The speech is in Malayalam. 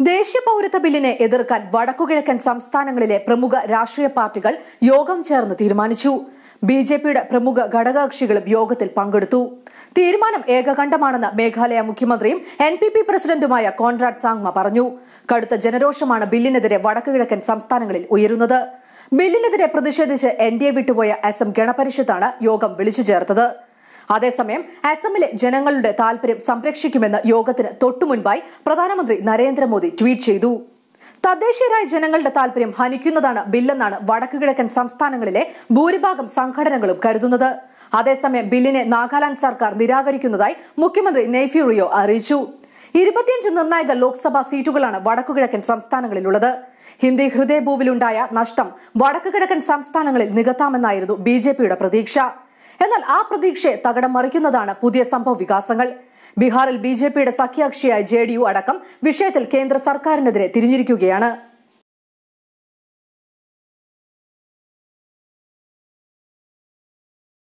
ദേശീയ പൌരത്വ ബില്ലിനെ എതിർക്കാൻ വടക്കുകിഴക്കൻ സംസ്ഥാനങ്ങളിലെ പ്രമുഖ രാഷ്ട്രീയ പാർട്ടികൾ യോഗം ചേർന്ന് തീരുമാനിച്ചു. ബി ജെ പിയുടെ പ്രമുഖ ഘടകകക്ഷികളും യോഗത്തിൽ പങ്കെടുത്തു. തീരുമാനം ഏകകണ്ഠമാണെന്ന് മേഘാലയ മുഖ്യമന്ത്രിയും എൻ പി പി പ്രസിഡന്റുമായ കോൺറാഡ് സാങ്മ പറഞ്ഞു. കടുത്ത ജനരോഷമാണ് ബില്ലിനെതിരെ വടക്കുകിഴക്കൻ സംസ്ഥാനങ്ങളിൽ ഉയരുന്നത്. ബില്ലിനെതിരെ പ്രതിഷേധിച്ച് എൻ ഡി എ വിട്ടുപോയ അസം ഗണപരിഷത്താണ് യോഗം വിളിച്ചു ചേർത്തത്. അതേസമയം അസമിലെ ജനങ്ങളുടെ താൽപര്യം സംരക്ഷിക്കുമെന്ന് യോഗത്തിന് തൊട്ടുമുൻപായി പ്രധാനമന്ത്രി നരേന്ദ്രമോദി ട്വീറ്റ് ചെയ്തു. തദ്ദേശീയരായ ജനങ്ങളുടെ താൽപര്യം ഹനിക്കുന്നതാണ് ബില്ലെന്നാണ് വടക്കുകിഴക്കൻ സംസ്ഥാനങ്ങളിലെ ഭൂരിഭാഗം സംഘടനകളും കരുതുന്നത്. അതേസമയം ബില്ലിനെ നാഗാലാന്റ് സർക്കാർ നിരാകരിക്കുന്നതായി മുഖ്യമന്ത്രി നെയ്ഫ്യൂ റിയോ അറിയിച്ചു. ഇരുപത്തിയഞ്ച് നിർണായക ലോക്സഭാ സീറ്റുകളാണ് വടക്കുകിഴക്കൻ സംസ്ഥാനങ്ങളിലുള്ളത്. ഹിന്ദി ഹൃദയഭൂവിലുണ്ടായ നഷ്ടം വടക്കുകിഴക്കൻ സംസ്ഥാനങ്ങളിൽ നികത്താമെന്നായിരുന്നു ബിജെപിയുടെ പ്രതീക്ഷ. എന്നാൽ ആ പ്രതീക്ഷയെ തകടം മറിക്കുന്നതാണ് പുതിയ സംഭവ വികാസങ്ങൾ. ബീഹാറിൽ ബി ജെ പിയുടെ സഖ്യകക്ഷിയായ ജെ ഡി യു അടക്കം വിഷയത്തിൽ കേന്ദ്ര സർക്കാരിനെതിരെ തിരിഞ്ഞിരിക്കുകയാണ്.